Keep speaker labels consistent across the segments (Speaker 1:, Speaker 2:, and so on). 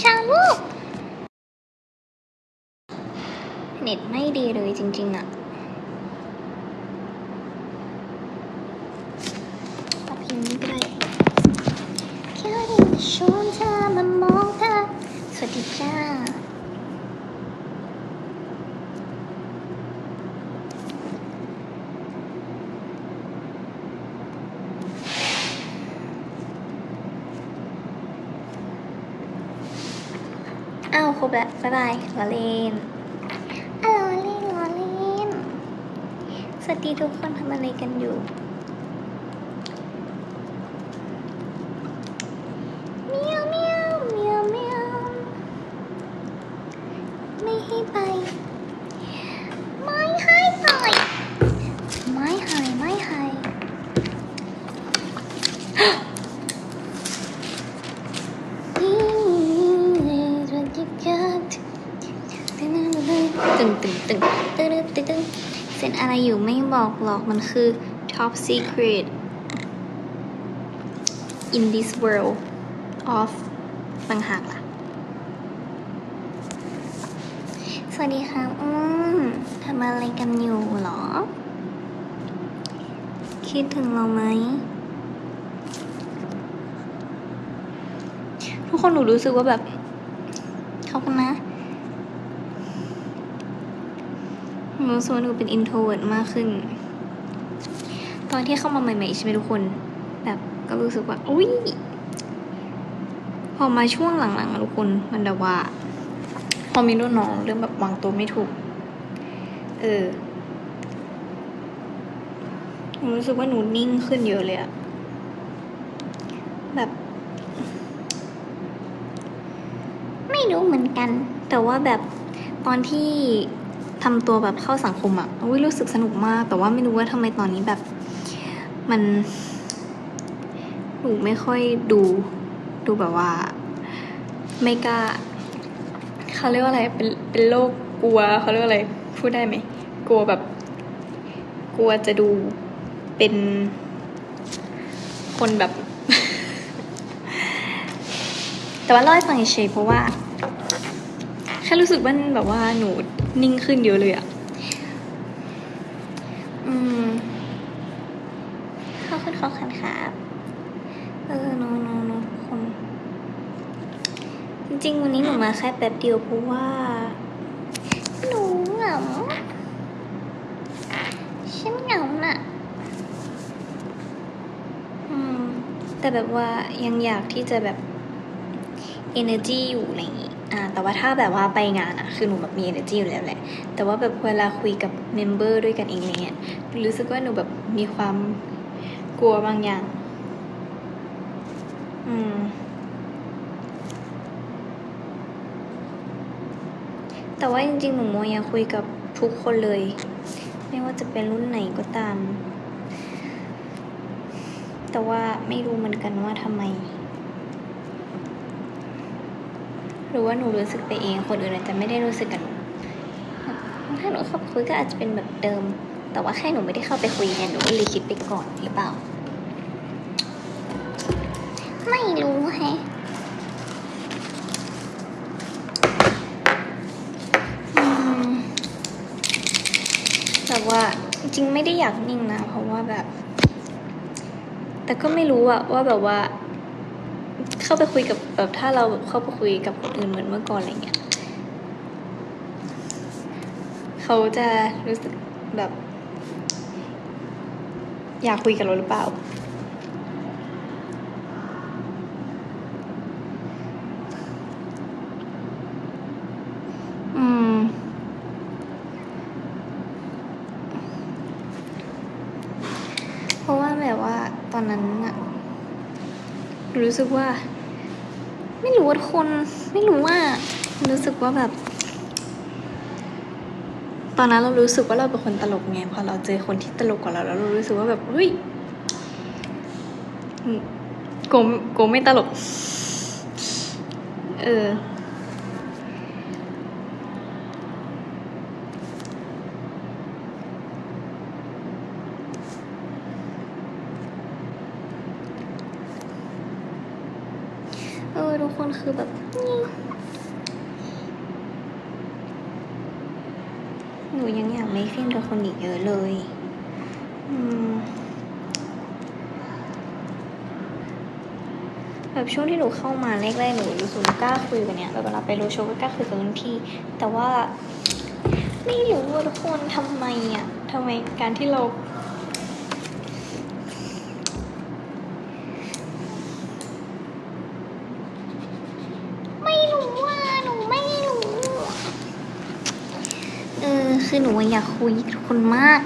Speaker 1: สวัสดีค่ะลูก เน็ตไม่ดีเลยจริง ๆอะเอาพิมพ์นี้ก็ได้แค่ได้ชวนเธอมามองเธอสวัสดีจ้า อ้าวครบ แล้วบ๊ายบายลอเลนอ้าวลอเลนลอเลนสวัสดีทุกคนทำอะไรกันอยู่ เมียวเมียวเมียวเมียวไม่ให้ไป ไม่ให้ไป ไม่ให้ไม่ให้ ตึงตึ งตึงตึงตึงตึงตงเซ็นอะไรอยู่ไม่บอกหรอกมันคือ top secret in this world of ต่างหากล่ะ สวัสดีค่ะอืมทำอะไรกันอยู่หรอ คิดถึงเราไหม ทุกคนหนูรู้สึกว่าแบบเขากันนะ หนูรู้สึกว่าหนูเป็น introvert มากขึ้น ตอนที่เข้ามาใหม่ๆใช่ไหมทุกคน แบบก็รู้สึกว่าอุ้ยพอมาช่วงหลังๆทุกคนมันแบบว่า พอมีรุ่นน้องเริ่มแบบวางตัวไม่ถูก เออหนูรู้สึกว่าหนูนิ่งขึ้นเยอะเลยอะแบบ ไม่รู้เหมือนกัน แต่ว่าแบบตอนที่ ทำตัวแบบเข้าสังคมอะอุ้ยรู้สึกสนุกมาก แต่ว่าไม่รู้ว่าทำไมตอนนี้แบบ มันหนูไม่ค่อยดูดูแบบว่า ไม่กล้าเขาเรียกว่าอะไรเป็นเป็นโรคกลัวเขาเรียกว่าอะไร พูดได้ไหมกลัวแบบ กลัวจะดูเป็นคนแบบ แต่ว่าเล่าให้ฟังเฉยเพราะว่าแค่รู้สึกว่าแบบว่าหนู นิ่งขึ้นเยอะเลยอะอืมเข้าขึ้นเข้าขันครับเออโนโนโนทุกคน จริงๆ วันนี้หนูมาแค่แป๊บเดียวเพราะว่าหนูเหงาฉันเหงาน่ะอืม แต่แบบว่ายังอยากที่จะแบบ energy อยู่อะไรอย่างงี้ แต่ว่าถ้าแบบว่าไปงานอะคือหนูแบบมี energy อยู่แล้วแหละ แต่ว่าแบบเวลาคุยกับเมมเบอร์ด้วยกันเองอะไรเนี่ยรู้สึกว่าหนูแบบมีความกลัวบางอย่าง อืม แต่ว่าจริงๆ หนูโมยากคุยกับทุกคนเลย ไม่ว่าจะเป็นรุ่นไหนก็ตาม แต่ว่าไม่รู้เหมือนกันว่าทำไม หรือว่าหนูรู้สึกไปเอง คนอื่นอาจจะไม่ได้รู้สึกกันถ้าหนูเข้าคุยก็อาจจะเป็นแบบเดิม แต่ว่าแค่หนูไม่ได้เข้าไปคุยไงหนูก็เลยคิดไปก่อนหรือเปล่า ไม่รู้แฮะแบบว่าจริงไม่ได้อยากนิ่งนะ เพราะว่าแบบ แต่ก็ไม่รู้อะว่าแบบว่า เข้าไปคุยกับแบบถ้าเราแบบเข้าไปคุยกับคนอื่นเหมือนเมื่อก่อนอะไรเงี้ยเขาจะรู้สึกแบบ อยากคุยกับเราหรือเปล่า อืม เพราะว่าแบบว่าตอนนั้นอะรู้สึกว่า ไม่รู้ว่าคนไม่รู้ว่ารู้สึกว่าแบบ ตอนนั้นเรารู้สึกว่าเราเป็นคนตลกไงพอเราเจอคนที่ตลกกว่าเราแล้วเรารู้สึกว่าแบบเฮ้ยโกโกไม่ตลก เออ เออทุกคน คนคือแบบนี่หนูยังอยา กับคนอีกเยอะเลยแบบช่วงที่หนูเข้ามาแรกๆหนูรู้สึกกล้าคุยกันเนี้ยแบบเวลาไปโรดโชว์ก็กล้าคุยกับรุ่นพี่ แต่ว่าไม่รู้ว่าทุกคนทำไมอะทำไมการที่เรา ไม่รู้ว่าหนูไม่รู้ เออ คือหนูอยากคุยกับทุกคนมาก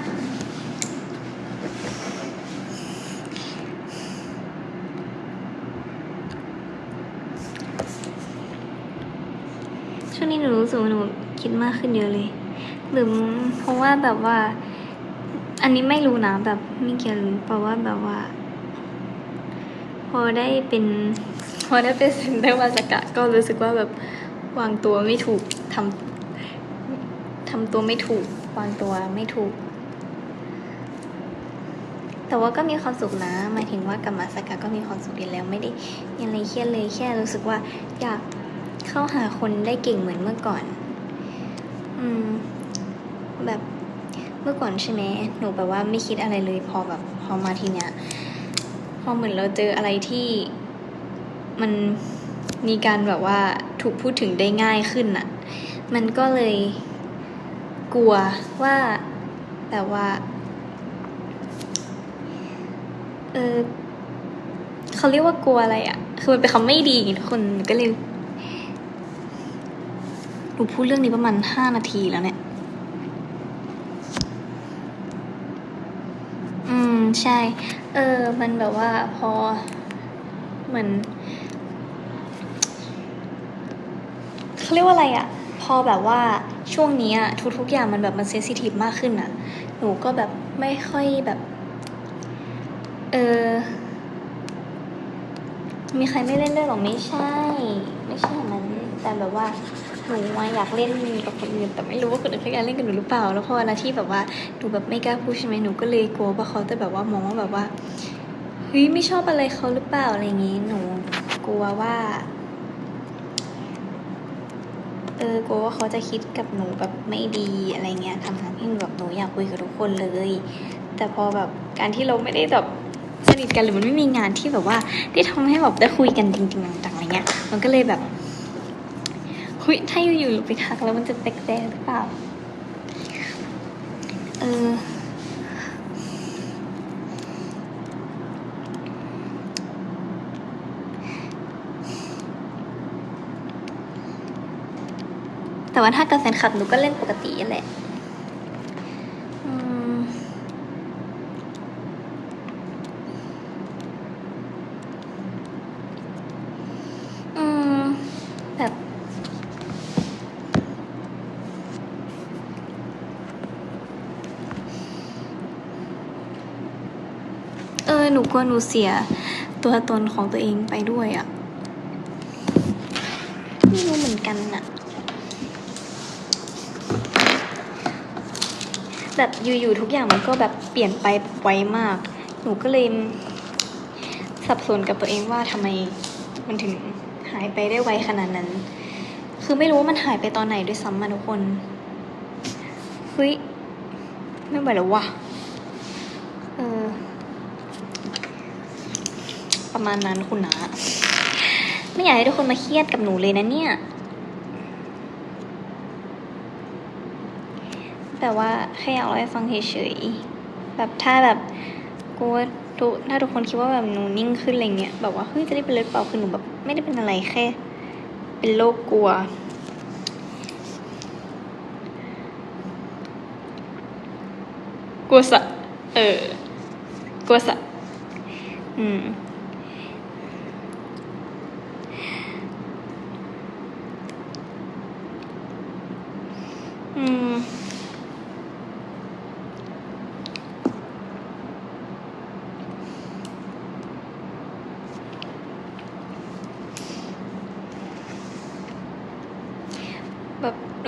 Speaker 1: ช่วงนี้หนูรู้สึกว่าหนูคิดมากขึ้นเยอะเลย หรือเพราะว่าแบบว่า อันนี้ไม่รู้นะแบบไม่เกี่ยวเปล่าว่าแบบว่า พอได้เป็น พอได้เป็นเซนเตอร์วาสกะก็รู้สึกว่าแบบวางตัวไม่ถูกทำำตัวไม่ถูกวางตัวไม่ถูก แต่ว่าก็มีความสุขนะหมายถึงว่ากับมาสกะก็มีความสุขดีแล้วไม่ได้มีอะไรเครียดเลยแค่รู้สึกว่าอยากเข้าหาคนได้เก่งเหมือนเมื่อก่อน อืม แบบเมื่อก่อนใช่ไหมหนูแบบว่าไม่คิดอะไรเลยพอแบบพอมาทีเนี้ยพอเหมือนเราเจออะไรที่มันมีการแบบว่าถูกพูดถึงได้ง่ายขึ้นอะมันก็เลย กลัวว่าแบบว่าเออเขาเรียกว่ากลัวอะไรอะคือมันเป็นคำไม่ดีทุกคนก็เลยหนูพูดเรื่องนี้ประมาณห้านาทีแล้วเนี่ย อืมใช่ เออ มันแบบว่าพอเหมือนเขาเรียกว่าอะไรอะ พอแบบว่า ช่วงนี้อะทุกๆอย่างมันแบบมันเซนซิทีฟมากขึ้นอะหนูก็แบบไม่ค่อยแบบ เออ มีใครไม่เล่นด้วยหรอไม่ใช่ ไม่ใช่อย่างนั้นแต่แบบว่าหนูว่าอยากเล่นกับคนอื่นแต่ไม่รู้ว่าคนอื่นเขาอยากเล่นกับหนูหรือเปล่า แล้วพอเวลาที่แบบว่าหนูแบบไม่กล้าพูดใช่ไหมหนูก็เลยกลัวว่าเขาจะแบบว่ามองว่าแบบว่าเฮ้ยไม่ชอบอะไรเขาหรือเปล่าอะไรอย่างงี้หนูกลัวว่า เออกลัวว่าเขาจะคิดกับหนูแบบไม่ดีอะไรเงี้ยทำทั้งที่แบบหนูอยากคุยกับทุกคนเลย แต่พอแบบการที่เราไม่ได้แบบสนิทกันหรือมันไม่มีงานที่แบบว่าได้ทำให้แบบได้คุยกันจริงๆจังๆอะไรเงี้ย มันก็เลยแบบคุยถ้าอยู่ๆไปทักแล้วมันจะแปลกๆหรือเปล่าเออ แต่ว่าถ้ากับแฟนคลับหนูก็เล่นปกติแหละอืมแบบเออหนูกลัวหนูเสียตัวตนของตัวเองไปด้วยอะ่ะ ไม่รู้เหมือนกันอะ แบบอยู่ๆทุกอย่างมันก็แบบเปลี่ยนไปไวมาก หนูก็เลยสับสนกับตัวเองว่าทำไมมันถึงหายไปได้ไวขนาดนั้น คือไม่รู้ว่ามันหายไปตอนไหนด้วยซ้ำมาทุกคน เฮ้ย ไม่ไหวแล้ววะเออ ประมาณนั้นคุณนะ ไม่อยากให้ทุกคนมาเครียดกับหนูเลยนะเนี่ย แต่ว่าแค่อยากเล่าให้ฟังเฉยๆแบบถ้าแบบกลัวทุกถ้าทุกคนคิดว่าแบบหนูนิ่งขึ้นอะไรเงี้ยแบบว่าเฮ้ยจะได้เป็นเลือดเปล่าคือหนูแบบไม่ได้เป็นอะไรแค่ เป็นโรคกลัว กลัวสัตว์เออกลัวสัตว์อืม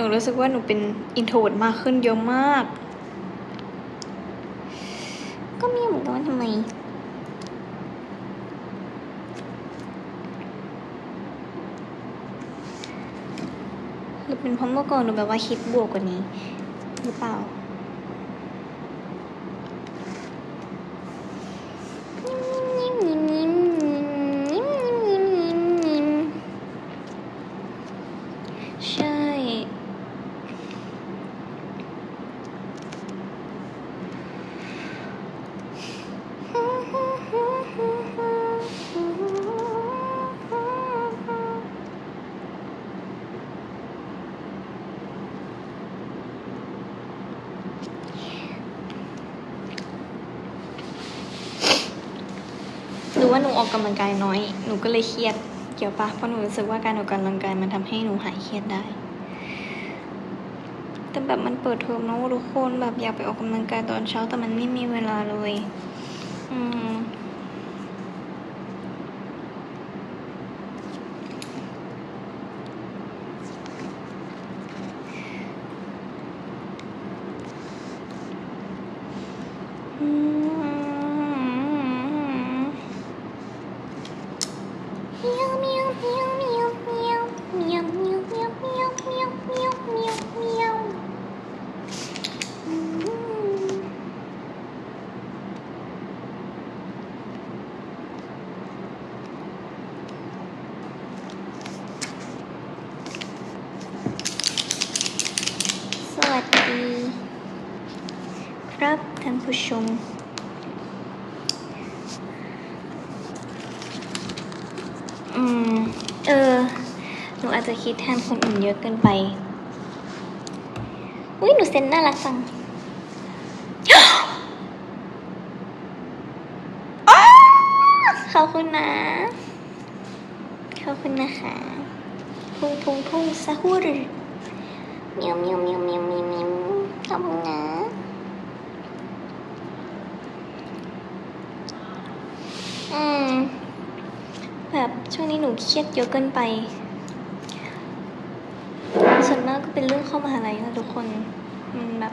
Speaker 1: หนูรู้สึกว่าหนูเป็นอินโทรดมากขึ้นเยอะมาก ก็ไมีเหมือนกันว่าทำไมหรือเป็นเพราะเมื่อก่อนหนูแบบว่าคิดบวกกว่านี้ หรือเปล่ายิ้มยิ้มยิ้มยิ้มยิ้มยิ้มยิ้มใช่ หรือ ว่าหนูออกกำลังกายน้อย หนูก็เลยเครียด เกี่ยวปะเพราะหนูรู้สึกว่าการออกกำลังกายมันทำให้หนูหายเครียดได้ แต่แบบมันเปิดเทอมเนอะทุกคนแบบอยากไปออกกำลังกายตอนเช้าแต่มันไม่มีเวลาเลย อืมอืม ชม อืม เออ หนูอาจจะคิดแทนคนอื่นเยอะเกินไป อุ้ยหนูเซนน่ารักจังขอบคุณนะ ขอบคุณนะคะ พุ่งพุ่งพุ่งซาฮูรเมียวเมียวเมียวเมียวเมียวเมียวขอบคุณนะ อืม แบบช่วงนี้หนูเครียดเยอะเกินไป ส่วนมากก็เป็นเรื่องเข้ามหาลัยนะทุกคนมันแบบ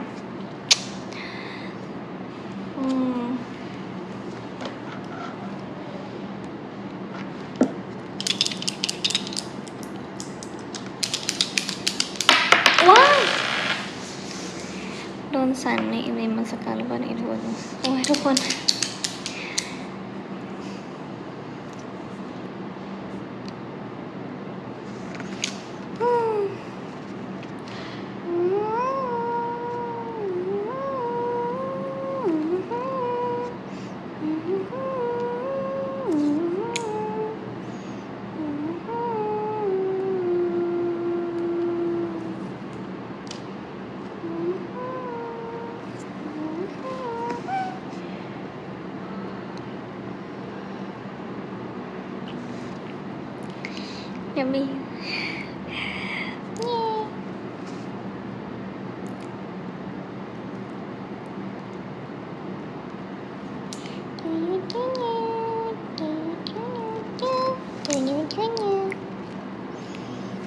Speaker 1: อืมว้าวโดนสั่นในอีเมลมาสกัดหรือเปล่าในทุกคนโอ้ยทุกคน มยังมีเย้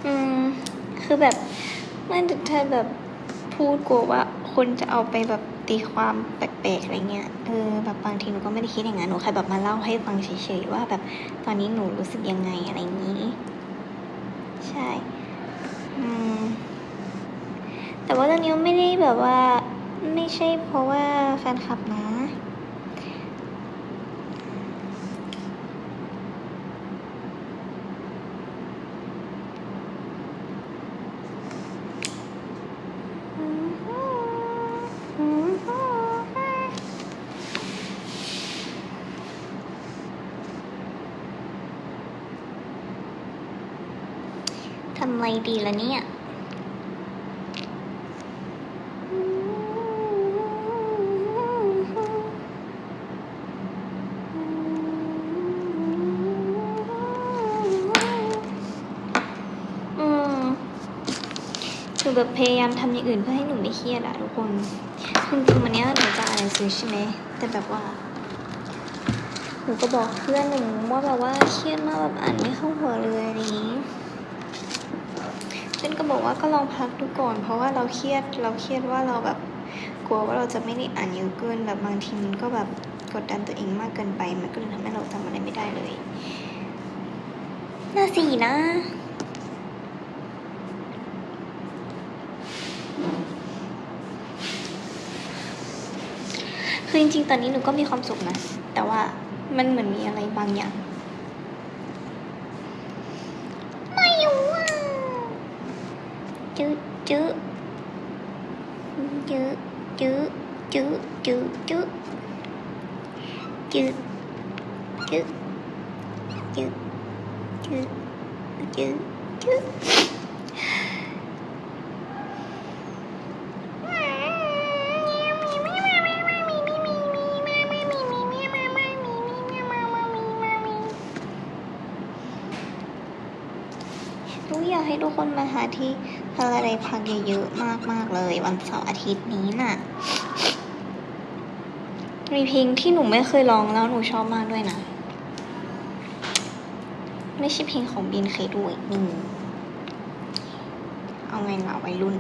Speaker 1: อืม คือแบบมันถ้าแบบพูดกลัวว่าคนจะเอาไปแบบตีความแปลกๆอะไรเงี้ย เออแบบบางทีหนูก็ไม่ได้คิดอย่างนั้น หนูแค่แบบมาเล่าให้ฟังเฉยๆว่าแบบตอนนี้หนูรู้สึกยังไงอะไรอย่างนี้ ใช่แต่ว่าตอนนี้ไม่ได้แบบว่าไม่ใช่เพราะว่าแฟนคลับนะ ดีล่ะเนี่ย อืมหนูแบบพยายามทำอย่างอื่นเพื่อให้หนูไม่เครียดอะทุกคนคือจริงๆวันนี้หนูจะอ่านหนังสือใช่ไหม แต่แบบว่าหนูก็บอกเพื่อนหนูว่าแบบว่าเครียดมากแบบอ่านไม่เข้าหัวเลยอะไรอย่างนี้ เช่นก็บอกว่าก็ลองพักดูก่อน เพราะว่าเราเครียดเราเครียดว่าเราแบบกลัวว่าเราจะไม่ได้อ่านเยอะเกินแบบบางทีมันก็แบบกดดันตัวเองมากเกินไป มันก็เลยทำให้เราทำอะไรไม่ได้เลยน้าสี่นะคือจริงๆ ตอนนี้หนูก็มีความสุขนะ แต่ว่ามันเหมือนมีอะไรบางอย่าง จืดจืดจืดจืดจืดจืดจืดจืดจืดจืดจืดอยากให้ทุกคนมาหาที่ พาราไดพักเยอะๆมากๆเลย วันเสาร์อาทิตย์นี้น่ะ มีเพลงที่หนูไม่เคยร้องแล้วหนูชอบมากด้วยนะ ไม่ใช่เพลงของบินเคยด้วยนี่เอาไงล่ะวัยรุ่น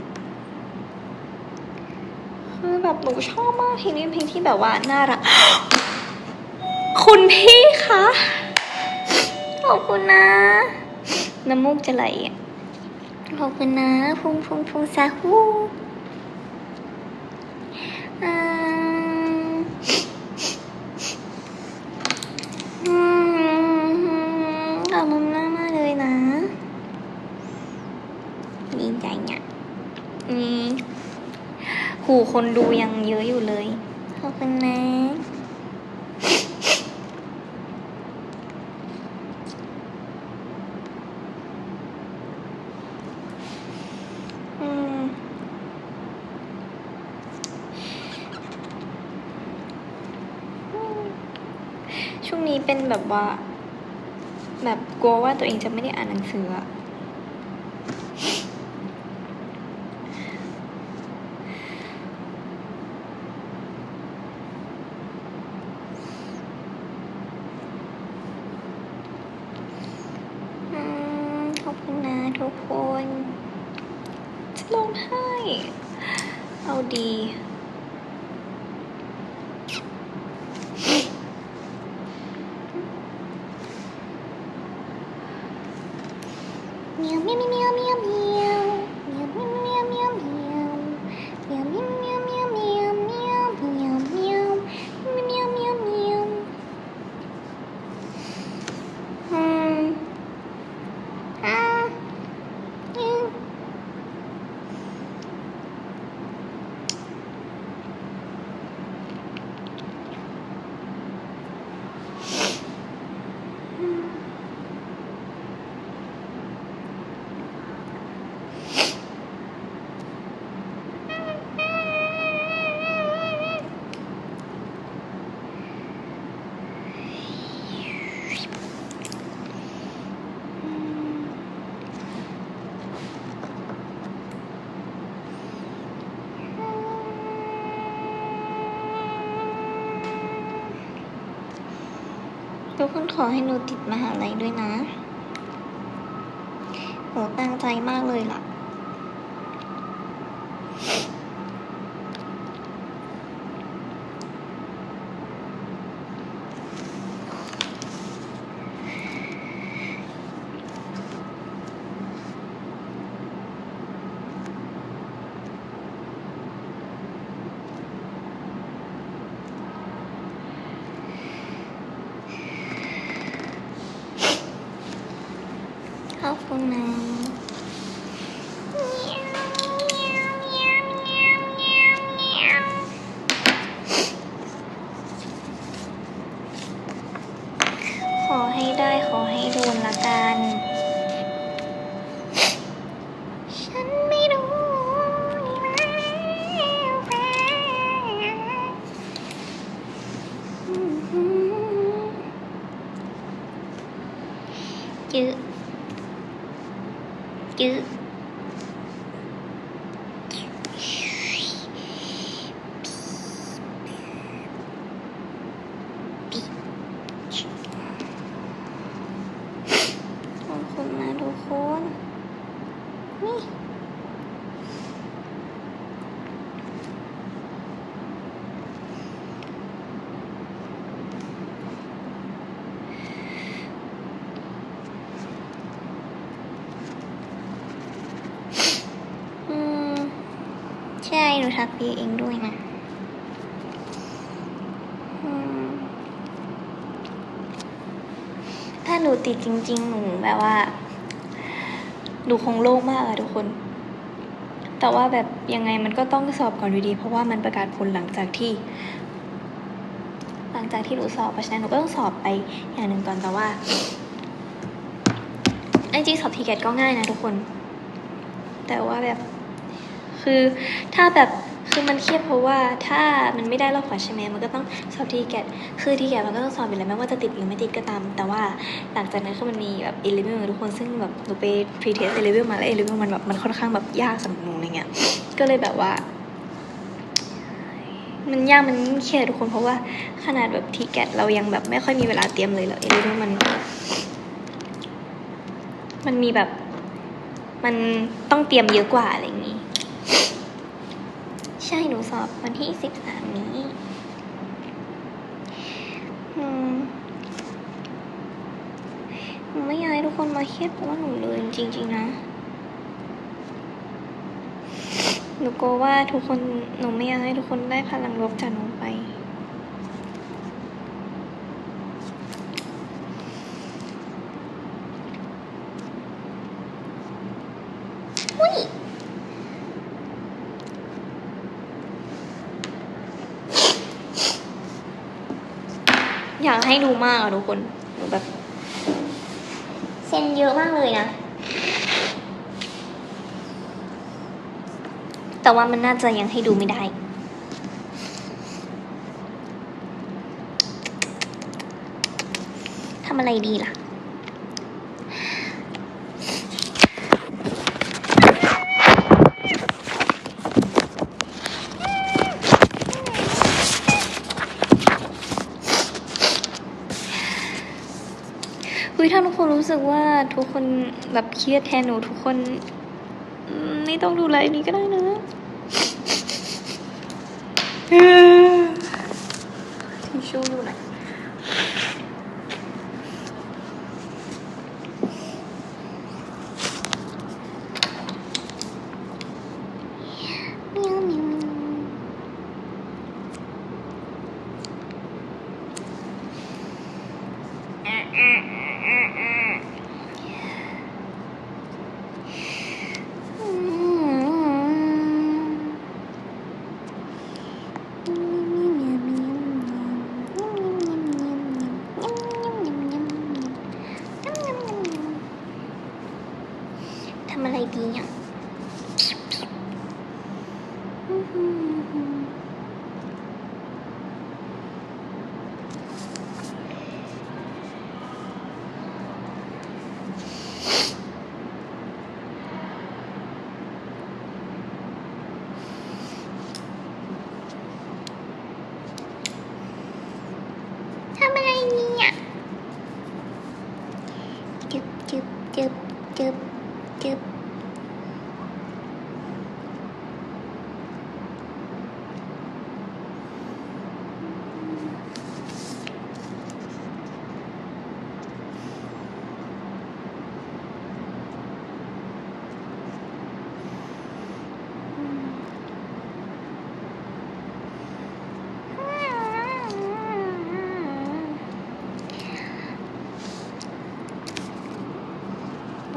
Speaker 1: คือแบบหนูชอบมากเพลงนี้เพลงที่แบบว่าน่ารัก คุณพี่คะขอบคุณนะ น้ำมูกจะไหลอะ ขอบคุณนะพุงพุงพุงซาฮูอืมขอบคุณมากมากเลยนะดีใจเนี่ยอืมหูคนดูยังเยอะอยู่เลย ขอบคุณนะ อืมช่วงนี้เป็น แบบว่า แบบกลัวว่าตัวเองจะไม่ได้อ่านหนังสืออะอืมขอบคุณนะทุกคน จะร้องไห้ เอาดี คนขอให้หนูติดมหาลัยด้วยนะ หนูตั้งใจมากเลยล่ะ ขอบคุณนะขอให้ได้ขอให้โดนละกัน ฉันไม่รู้จืด จืดขอบคุณนะทุกคน นี่ อื พี่เองด้วยนะถ้าหนูติดจริง ๆ หนูแบบว่าหนูคงโล่งมากอะทุกคน แต่ว่าแบบยังไงมันก็ต้องสอบก่อนอยู่ดี เพราะว่ามันประกาศผลหลังจากที่ หลังจากที่หนูสอบเพราะฉะนั้นหนูก็ต้องสอบไปอย่างหนึ่งก่อนแต่ว่าไอจริงสอบทีเกตก็ง่ายนะทุกคน แต่ว่าแบบคือถ้าแบบ คือมันเครียดเพราะว่าถ้ามันไม่ได้รอบฝันใช่ไหมมันก็ต้องสอบทีเกตคือทีเกตมันก็ต้องสอบอยู่แล้วไม่ว่าจะติดหรือไม่ติดก็ตาม แต่ว่าหลังจากนั้นคือมันมีแบบเอลิเมนทุกคนซึ่งแบบหนูไปพรีเทสเอลิเมนมาแล้วเอลิเมนมันแบบมันค่อนข้างแบบยากสำหรับหนูอะไรเงี้ย ก็เลยแบบว่ามันยากมันเครียดทุกคนเพราะว่าขนาดแบบทีเกตเรายังแบบไม่ค่อยมีเวลาเตรียมเลยแล้วเอลิเมนมัน มันมีแบบ มันต้องเตรียมเยอะกว่าอะไรอย่างนี้ ใช่หนูสอบวันที่สิบสามนี้หนูไม่อยากให้ทุกคนมาเครียดเพราะว่าหนูเลยจริง ๆ นะ หนูกลัวว่าทุกคนหนูไม่อยากให้ทุกคนได้พลังลบจากหนูไป อุ้ย อยาก ให้ดูมากอะทุกคนหนูแบบเซ็นเยอะมากเลยนะ แต่ว่ามันน่าจะยังให้ดูไม่ได้ทำอะไรดีล่ะ เฮ้ยถ้าทุกค นรู้สึกว่าทุกคนแบบเครียดแทนหนูทุกคนไม่ต้องดูไลฟ์นี้ก็ได้นะทิชชู่อยู่ไหนเมียวเมียวเมียวอืม ทำอะไรดีอะทำอะไรดีอะจึบจึบจึบจึบจึบ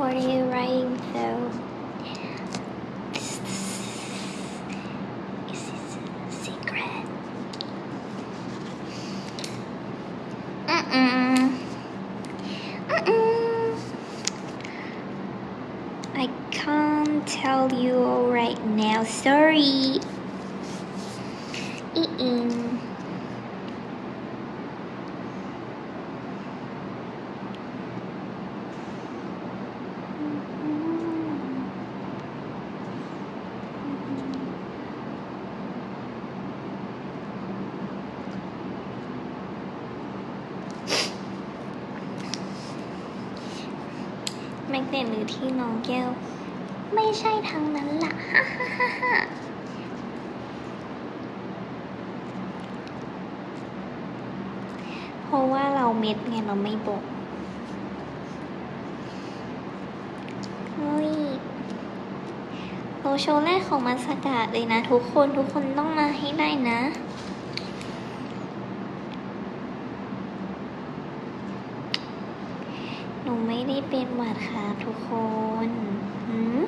Speaker 1: What are you writing though? Is this a secret? Mm-mm. Mm-mm. I can't tell you right now. Sorry. Mm-mm. เนตหรือที่น้องแก้ว ไม่ใช่ทางนั้นล่ะฮ่าฮ่าฮ่าฮ่าเพราะว่าเราเม็ดไงเราไม่บอกเฮ้ยโรโชว์แรกของมาสกาเลยนะ ทุกคนทุกคนต้องมาให้ได้นะ นู ไม่ได้เป็นหวัดครับทุกคนหืม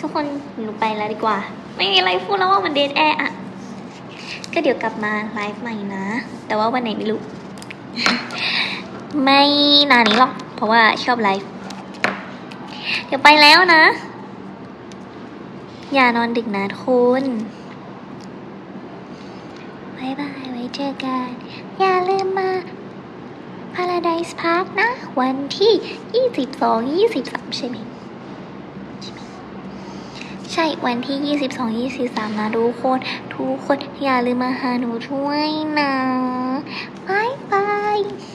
Speaker 1: ทุกคนหนูไปแล้วดีกว่า ไม่มีอะไรพูดแล้วว่ามันเดทแอร์อะก็เดี๋ยวกลับมาไลฟ์ใหม่นะ แต่ว่าวันไหนไม่รู้ ไม่นานนี้หรอก เพราะว่าชอบไลฟ์เดี๋ยวไปแล้วนะ อย่านอนดึกนะทุกคุณบายบายไว้เจอกัน อย่าลืมมา Paradise Park นะ วันที่ 22 23 ใช่ไหมใช่วันที่ 22 23 นะทุกคน ทุกคนอย่าลืมมาหาหนูด้วยนะ Bye.